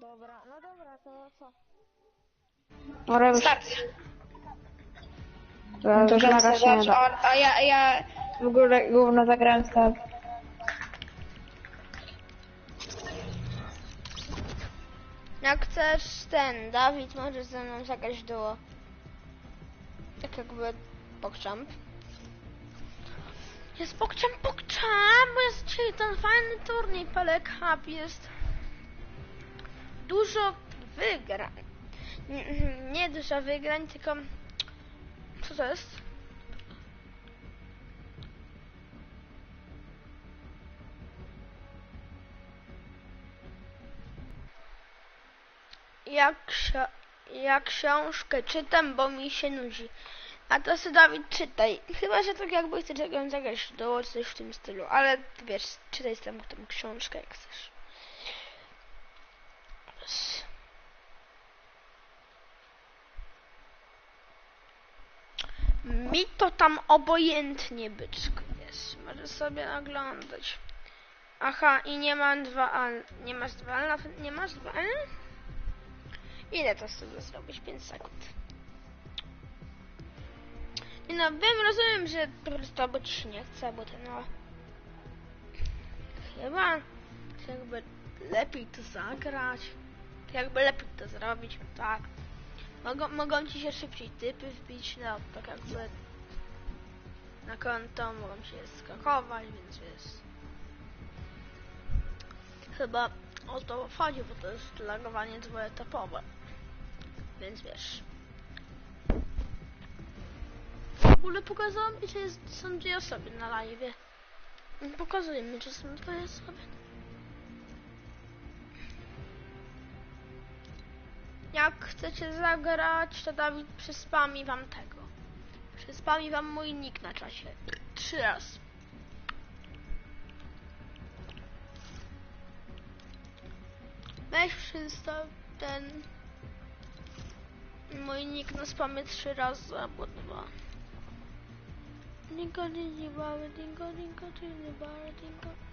Dobra, no dobra, to co? Dobra, już Start. to, To już nagrać się nie da. a, a ja, ja w ogóle gówno zagrałem start. Jak chcesz ten, Dawid, możesz ze mną zagrać duo. Tak jakby pokczamp. Jest pokczamp, pokczamp, bo jest dzisiaj ten fajny turniej Pelek Cup, jest dużo wygrań. Nie dużo wygrań, tylko... Co to jest? Ja, ksio- ja książkę czytam, bo mi się nudzi. A to sobie Dawid czytaj. Chyba, że tak jakby chcesz jakąś zagrać do coś w tym stylu. Ale wiesz, czytaj tam tą książkę jak chcesz. Mi to tam obojętnie byczku jest. Możesz sobie oglądać. Aha, i nie mam dwa L. Nie masz dwa L? Nawet Nie masz dwa L? Ile to sobie zrobić? 5 sekund. I no wiem, rozumiem, że po prostu albo ci nie chce, bo ten no... Chyba jakby lepiej to zagrać. Jakby lepiej to zrobić, tak. Mogą, mogą ci się szybciej typy wbić, no tak jakby na konto, mogą się skakować, więc wiesz. Chyba o to chodzi, bo to jest lagowanie dwuetapowe. Więc wiesz. W ogóle pokazało mi, że jest, są dwie osoby na live. Pokazuje mi, że są dwie osoby. Jak chcecie zagrać, to Dawid przyspami wam tego. Przyspami wam mój nick na czasie. Trzy razy. Weź przystaw ten mój nick na spamie trzy razy albo dwa. Dingo, dingo, dingo, dingo, dingo, dingo.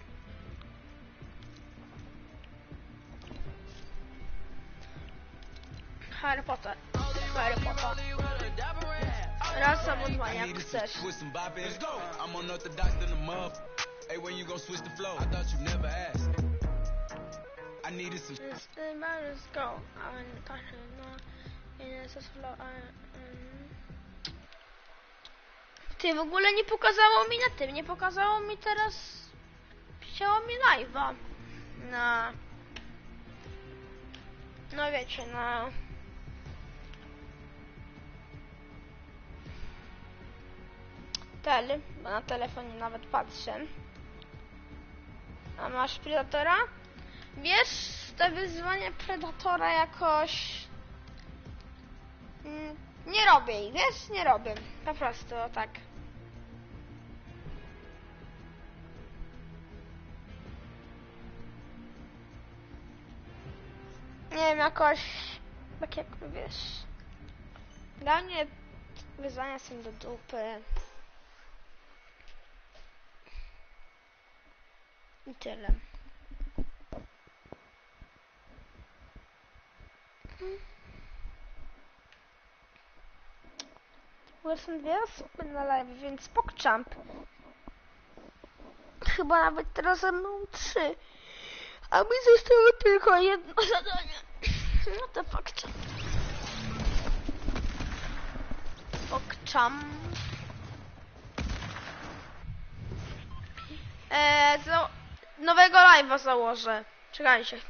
Harry Potter. Harry Potter. Raz dwa, jak chcesz. I'm unorthodox than. Hey, when you gon' switch the flow? I thought you never asked. I needed some. Let's let's go. I'm no. And it's just flow. Ty w ogóle nie pokazało mi na tym, nie pokazało mi teraz. Chciało mi live'a. Na. No wiecie, na. Bo na telefonie nawet patrzę. A masz Predatora? Wiesz, te wyzwania Predatora jakoś... Mm, Nie robię ich, wiesz? Nie robię. Po prostu, tak. Nie wiem, jakoś... Tak jak wiesz... Dla mnie wyzwania są do dupy. I tyle. Są dwie osoby na live, więc pokczamp. Chyba nawet teraz ze mną trzy. A mi zostało tylko jedno zadanie. No to pokczamp. Pokczamp. Eee, za... nowego live'a założę. Czekajcie chwilę.